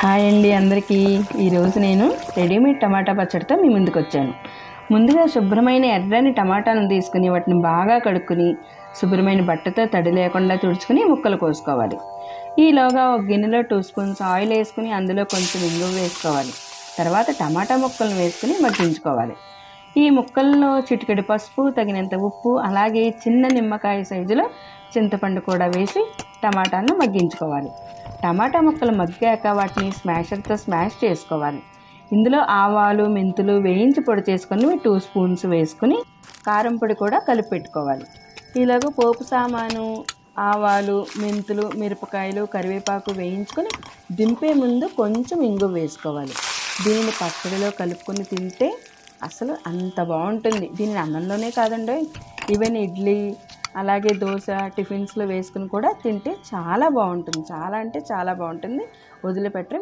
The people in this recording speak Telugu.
హాయ్ అండి అందరికీ. ఈరోజు నేను రెడీమేడ్ టమాటా పచ్చడితో మీ ముందుకు వచ్చాను. ముందుగా శుభ్రమైన ఎర్రని టమాటాలను తీసుకుని వాటిని బాగా కడుక్కుని శుభ్రమైన బట్టతో తడి లేకుండా తుడుచుకుని ముక్కలు కోసుకోవాలి. ఈలోగా ఒక గిన్నెలో టూ స్పూన్స్ ఆయిల్ వేసుకుని అందులో కొంచెం ఇంగు వేసుకోవాలి. తర్వాత టమాటా ముక్కలను వేసుకుని మగ్గించుకోవాలి. ఈ ముక్కల్లో చిటికెడు పసుపు తగినంత ఉప్పు అలాగే చిన్న నిమ్మకాయ సైజులో చింతపండు కూడా వేసి టమాటాలను మగ్గించుకోవాలి. టమాటా ముక్కలు మగ్గాక వాటిని స్మాషర్తో స్మాష్ చేసుకోవాలి. ఇందులో ఆవాలు మెంతులు వేయించి పొడి చేసుకొని టూ స్పూన్స్ వేసుకుని కారం పొడి కూడా కలిపి పెట్టుకోవాలి. ఇలాగ పోపు సామాను ఆవాలు మెంతులు మిరపకాయలు కరివేపాకు వేయించుకొని దింపే ముందు కొంచెం ఇంగు వేసుకోవాలి. దీనిని పచ్చడిలో కలుపుకొని తింటే అసలు అంత బాగుంటుంది. దీని అన్నంలోనే కాదండి ఈవెన్ ఇడ్లీ అలాగే దోశ టిఫిన్స్లో వేసుకుని కూడా తింటే చాలా బాగుంటుంది. చాలా అంటే చాలా బాగుంటుంది. వదిలిపెట్టరు.